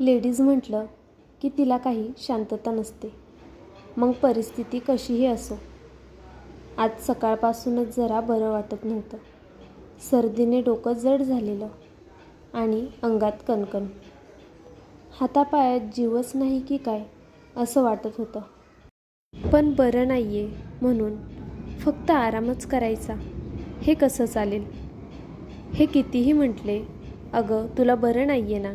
Ladies म्हटलं की तिला काही शांतता नसते. मग परिस्थिती कशीही असो आज सकाळपासूनच जरा बरं वाटत नव्हतं. सर्दीने डोकं जड झालेलं आणि अंगात कणकण. हातापायात जीवच नाही की काय असं वाटत होतं. पण बरं नाही आहे म्हणून फक्त आरामच करायचा. हे कसं चालेल? हे कितीही म्हटले अगं तुला बरं नाही आहे ना?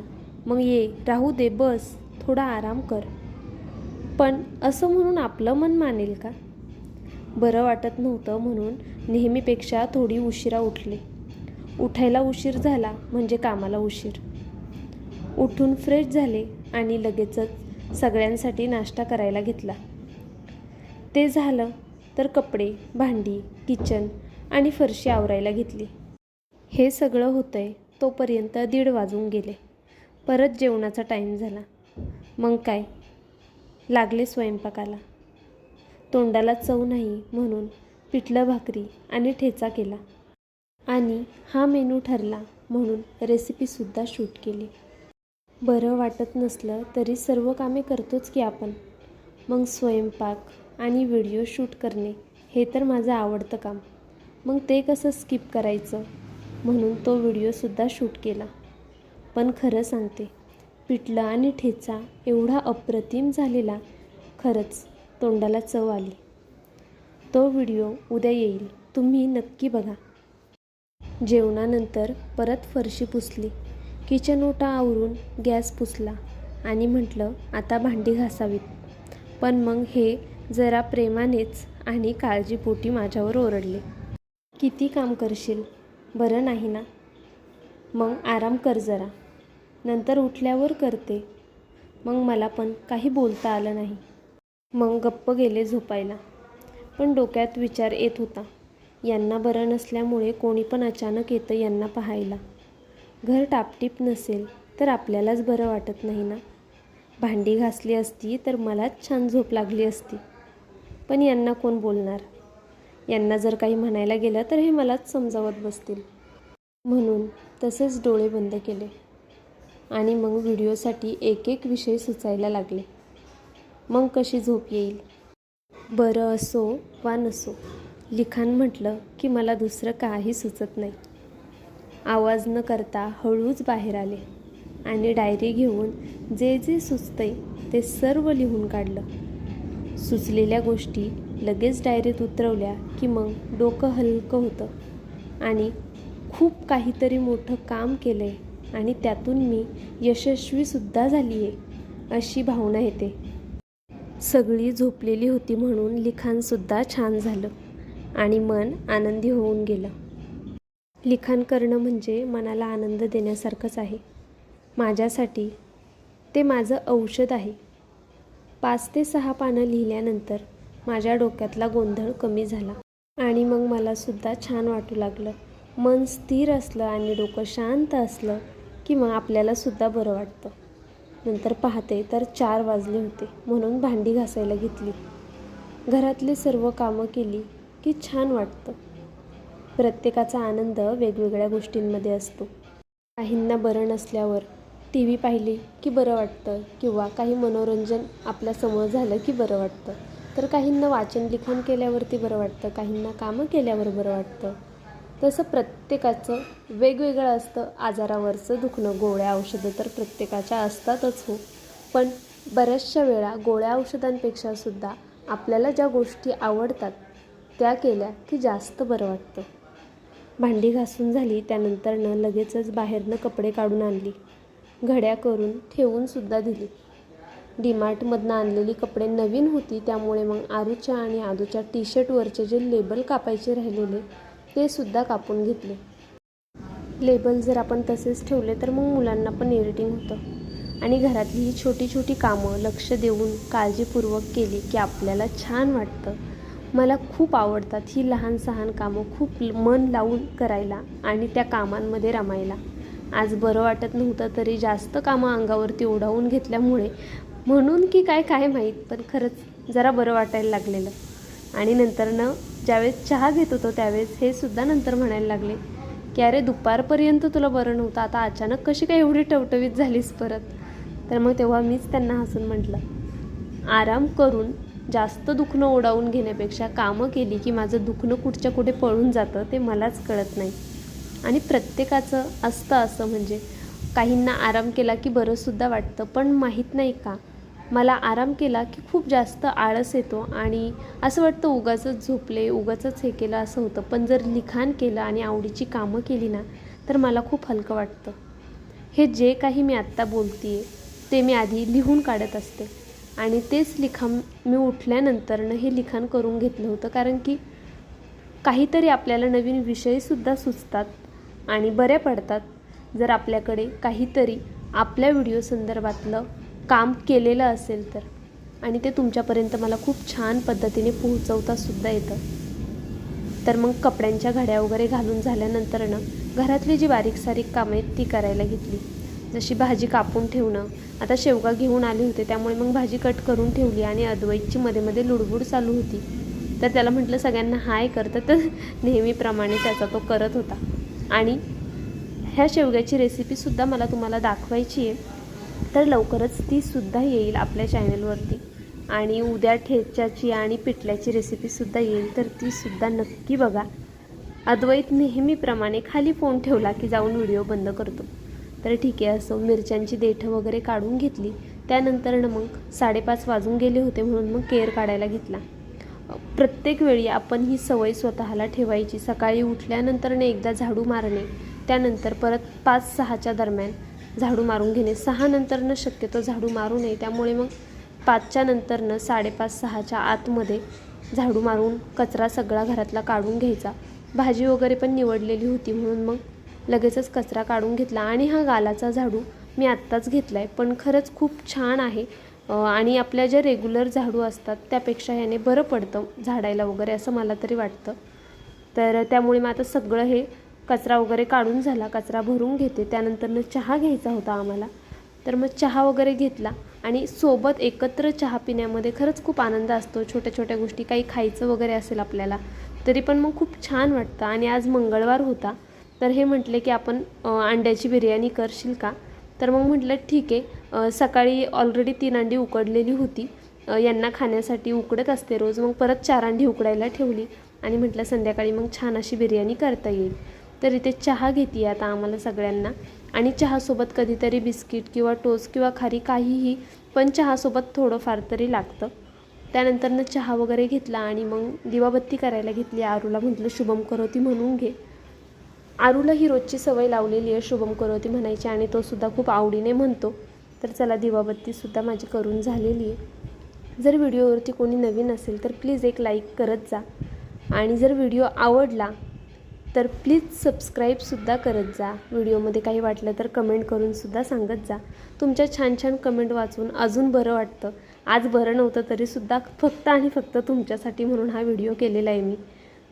मग ये राहू दे बस थोडा आराम कर. पण असं म्हणून आपलं मन मानेल का? बरं वाटत नव्हतं म्हणून नेहमीपेक्षा थोडी उशिरा उठले. उठायला उशीर झाला म्हणजे कामाला उशीर. उठून फ्रेश झाले आणि लगेचच सगळ्यांसाठी नाश्ता करायला घेतला. ते झालं तर कपडे भांडी किचन आणि फरशी आवरायला घेतली. हे सगळं होतंय तोपर्यंत दीड वाजून गेले. परत जेवणाचा टाईम झाला. मग काय? लागले स्वयंपाकाला. तोंडाला चव नाही म्हणून पिठलं भाकरी आणि ठेचा केला. आणि हा मेनू ठरला म्हणून रेसिपीसुद्धा शूट केली. बरं वाटत नसलं तरी सर्व कामे करतोच की आपण. मग स्वयंपाक आणि व्हिडिओ शूट करणे हे तर माझं आवडतं काम. मग ते कसं स्किप करायचं? म्हणून तो व्हिडिओसुद्धा शूट केला. पण खरं सांगते पिठलं आणि ठेचा एवढा अप्रतिम झालेला खरंच तोंडाला चव आली. तो व्हिडिओ उद्या येईल तुम्ही नक्की बघा. जेवणानंतर परत फरशी पुसली किचन ओटा आवरून गॅस पुसला आणि म्हटलं आता भांडी घासावीत. पण मग हे जरा प्रेमानेच आणि काळजीपोटी माझ्यावर ओरडले. किती काम करशील? बरं नाही ना? मग आराम कर जरा. नंतर उठल्यावर करते. मग मला पण काही बोलता आलं नाही. मग गप्प गेले झोपायला. पण डोक्यात विचार येत होता. यांना बरं नसल्यामुळे कोणी पण अचानक येतं यांना पाहायला. घर टापटीप नसेल तर आपल्यालाच बरं वाटत नाही ना? भांडी घासली असती तर मलाच छान झोप लागली असती. पण यांना कोण बोलणार? यांना जर काही म्हणायला गेलं तर हे मलाच समजावत बसतील. म्हणून तसेच डोळे बंद केले. आणि मग व्हिडिओसाठी एक एक विषय सुचायला लागले. मग कशी झोप येईल? बरं असो वा नसो लिखाण म्हटलं की मला दुसरं काही सुचत नाही. आवाज न करता हळूच बाहेर आले आणि डायरी घेऊन जे जे सुचतंय ते सर्व लिहून काढलं. सुचलेल्या गोष्टी लगेच डायरीत उतरवल्या की मग डोकं हलकं होतं आणि खूप काहीतरी मोठं काम केलं आहे आणि त्यातून मी यशस्वीसुद्धा झाली आहे अशी भावना येते. सगळी झोपलेली होती म्हणून लिखाणसुद्धा छान झालं आणि मन आनंदी होऊन गेलं. लिखाण करणं म्हणजे मनाला आनंद देण्यासारखंच आहे. माझ्यासाठी ते माझं औषध आहे. पाच ते सहा पानं लिहिल्यानंतर माझ्या डोक्यातला गोंधळ कमी झाला आणि मग मलासुद्धा छान वाटू लागलं. मन स्थिर असलं आणि डोकं शांत असलं की मग आपल्यालासुद्धा बरं वाटतं. नंतर पाहते तर चार वाजले होते. म्हणून भांडी घासायला घेतली. घरातले सर्व कामं केली की छान वाटतं. प्रत्येकाचा आनंद वेगवेगळ्या गोष्टींमध्ये असतो. काहींना बरं नसल्यावर टी व्ही पाहिली की बरं वाटतं किंवा काही मनोरंजन आपल्यासमोर झालं की बरं वाटतं. तर काहींना वाचन लिखाण केल्यावरती बरं वाटतं काहींना कामं केल्यावर बरं वाटतं. तसं प्रत्येकाचं वेगवेगळं असतं. आजारावरचं दुखणं गोळ्या औषधं तर प्रत्येकाच्या असतातच हो. पण बऱ्याचशा वेळा गोळ्या औषधांपेक्षासुद्धा आपल्याला ज्या गोष्टी आवडतात त्या केल्या की जास्त बरं वाटतं. भांडी घासून झाली त्यानंतरनं लगेचच बाहेरनं कपडे काढून आणली. घड्या करून ठेवूनसुद्धा दिली. डीमार्टमधनं आणलेली कपडे नवीन होती त्यामुळे मग आरूच्या आणि आदूच्या टी शर्टवरचे जे लेबल कापायचे राहिलेले ते सुद्धा कापून घेतले. लेबल जर आपण तसेच ठेवले तर मग मुलांना पण इरिटिंग होतं. आणि घरातली ही छोटी छोटी कामं लक्ष देऊन काळजीपूर्वक केली की आपल्याला छान वाटतं. मला खूप आवडतात ही लहान सहान कामं खूप मन लावून करायला आणि त्या कामांमध्ये रमायला. आज बरं वाटत नव्हतं तरी जास्त कामं अंगावरती ओढावून घेतल्यामुळे म्हणून की काय काय माहीत पण खरंच जरा बरं वाटायला लागलेलं. आणि नंतरनं ज्यावेळेस चहा घेत होतो त्यावेळेस हे सुद्धा नंतर म्हणायला लागले की अरे दुपारपर्यंत तुला बरं नव्हतं आता अचानक कशी काय एवढी टवटवीत झालीस परत? तर मग तेव्हा मीच त्यांना हसून म्हटलं आराम करून जास्त दुखणं ओढावून घेण्यापेक्षा कामं केली की माझं दुखणं कुठच्या कुठे पळून जातं ते मलाच कळत नाही. आणि प्रत्येकाचं असतं असं म्हणजे काहींना आराम केला की बरंसुद्धा वाटतं पण माहीत नाही का? मला आराम केला की खूप जास्त आळस येतो आणि असं वाटतं उगाचंच झोपले उगाचंच हे केलं असं होतं. पण जर लिखाण केलं आणि आवडीची कामं केली ना तर मला खूप हलकं वाटतं. हे जे काही मी आत्ता बोलते ते मी आधी लिहून काढत असते. आणि तेच लिखाण मी उठल्यानंतरनं हे लिखाण करून घेतलं होतं. कारण की काहीतरी आपल्याला नवीन विषयसुद्धा सुचतात आणि बऱ्या पडतात. जर आपल्याकडे काहीतरी आपल्या व्हिडिओ संदर्भातलं काम केलेलं असेल तर. आणि ते तुमच्यापर्यंत मला खूप छान पद्धतीने पोहोचवतासुद्धा येतं. तर मग कपड्यांच्या घड्या वगैरे घालून झाल्यानंतरनं घरातली जी बारीक सारीक कामं आहेत ती करायला घेतली. जशी भाजी कापून ठेवणं आता शेवगा घेऊन आले होते त्यामुळे मग भाजी कट करून ठेवली आणि अद्वैतची मध्ये मध्ये लुडबुड चालू होती. तर त्याला म्हटलं सगळ्यांना हाय करतं तर नेहमीप्रमाणे त्याचा तो करत होता. आणि ह्या शेवग्याची रेसिपीसुद्धा मला तुम्हाला दाखवायची आहे तर लवकरच तीसुद्धा येईल आपल्या चॅनलवरती. आणि उद्या ठेच्याची आणि पिठल्याची रेसिपीसुद्धा येईल तर तीसुद्धा नक्की बघा. अद्वैत नेहमीप्रमाणे खाली फोन ठेवला की जाऊन व्हिडिओ बंद करतो. तर ठीक आहे असं मिरच्यांची देठं वगैरे काढून घेतली. त्यानंतरनं मग साडेपाच वाजून गेले होते म्हणून मग केअर काढायला घेतला. प्रत्येक वेळी आपण ही सवय स्वतःला ठेवायची. सकाळी उठल्यानंतरने एकदा झाडू मारणे त्यानंतर परत पाच सहाच्या दरम्यान झाडू मारून घेणे. सहा नंतरनं शक्यतो झाडू मारू नये. त्यामुळे मग पाचच्या नंतरनं साडेपाच सहाच्या आतमध्ये झाडू मारून कचरा सगळा घरातला काढून घ्यायचा. भाजी वगैरे पण निवडलेली होती म्हणून मग लगेचच कचरा काढून घेतला. आणि हा गालाचा झाडू मी आत्ताच घेतला आहे पण खरंच खूप छान आहे. आणि आपल्या ज्या रेग्युलर झाडू असतात त्यापेक्षा ह्याने बरं पडतं झाडायला वगैरे असं मला तरी वाटतं. तर त्यामुळे मग आता सगळं हे कचरा वगैरे काढून झाला कचरा भरून घेते त्यानंतरनं चहा घ्यायचा होता आम्हाला. तर मग चहा वगैरे घेतला आणि सोबत एकत्र चहा पिण्यामध्ये खरंच खूप आनंद असतो. छोट्या छोट्या गोष्टी काही खायचं वगैरे असेल आपल्याला तरी पण मग खूप छान वाटतं. आणि आज मंगळवार होता तर हे म्हटले की आपण अंड्याची बिर्याणी करशील का? तर मग म्हटलं ठीक आहे. सकाळी ऑलरेडी तीन अंडी उकडलेली होती. यांना खाण्यासाठी उकडत असते रोज. मग परत चार अंडी उकडायला ठेवली आणि म्हटलं संध्याकाळी मग छान अशी बिर्याणी करता येईल. तर इथे चहा घेते आता आम्हाला सगळ्यांना. आणि चहासोबत कधीतरी बिस्किट किंवा टोस्ट किंवा खारी काहीही पण चहासोबत थोडंफार तरी लागतं. त्यानंतरनं चहा वगैरे घेतला आणि मग दिवाबत्ती करायला घेतली. आरूला म्हटलं शुभम करोती म्हणून घे. आरूला ही रोजची सवय लावलेली आहे शुभम करोती म्हणायची आणि तो सुद्धा खूप आवडीने म्हणतो. तर चला दिवाबत्तीसुद्धा माझी करून झालेली आहे. जर व्हिडिओवरती कोणी नवीन असेल तर प्लीज एक लाईक करत जा. आणि जर व्हिडिओ आवडला तर प्लीज सबस्क्राईबसुद्धा करत जा. व्हिडिओमध्ये काही वाटलं तर कमेंट करूनसुद्धा सांगत जा. तुमच्या छान छान कमेंट वाचून अजून बरं वाटतं. आज बरं नव्हतं तरीसुद्धा फक्त आणि फक्त तुमच्यासाठी म्हणून हा व्हिडिओ केलेला आहे मी.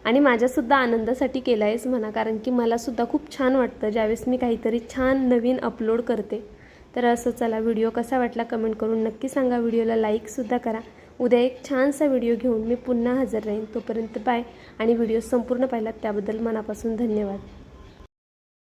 आणि माझ्यासुद्धा आनंदासाठी केला आहेच म्हणा कारण की मलासुद्धा खूप छान वाटतं ज्यावेळेस मी काहीतरी छान नवीन अपलोड करते. तर असं चला व्हिडिओ कसा वाटला कमेंट करून नक्की सांगा. व्हिडिओला लाईकसुद्धा करा. उद्या एक छानसा व्हिडिओ घेऊन मी पुन्हा हजर राहीन. तोपर्यंत बाय. आणि व्हिडिओ संपूर्ण पाहिलात त्याबद्दल मनापासून धन्यवाद.